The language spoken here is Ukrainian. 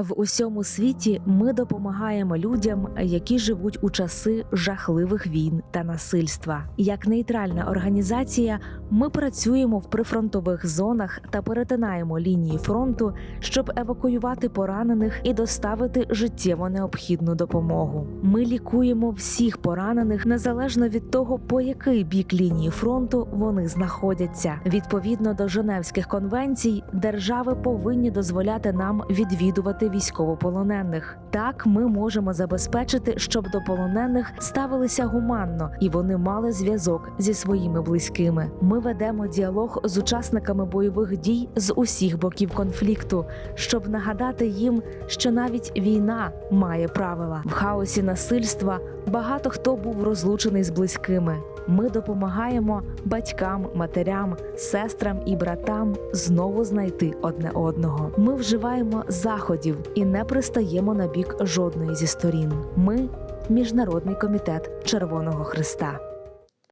В усьому світі ми допомагаємо людям, які живуть у часи жахливих війн та насильства. Як нейтральна організація, ми працюємо в прифронтових зонах та перетинаємо лінії фронту, щоб евакуювати поранених і доставити життєво необхідну допомогу. Ми лікуємо всіх поранених незалежно від того, по який бік лінії фронту вони знаходяться. Відповідно до Женевських конвенцій, держави повинні дозволяти нам відвідувати військовополонених. Так ми можемо забезпечити, щоб до полонених ставилися гуманно і вони мали зв'язок зі своїми близькими. Ми ведемо діалог з учасниками бойових дій з усіх боків конфлікту, щоб нагадати їм, що навіть війна має правила. В хаосі насильства багато хто був розлучений з близькими. Ми допомагаємо батькам, матерям, сестрам і братам знову знайти одне одного. Ми вживаємо заходів і не пристаємо на бік жодної зі сторін. Ми міжнародний комітет Червоного Христа.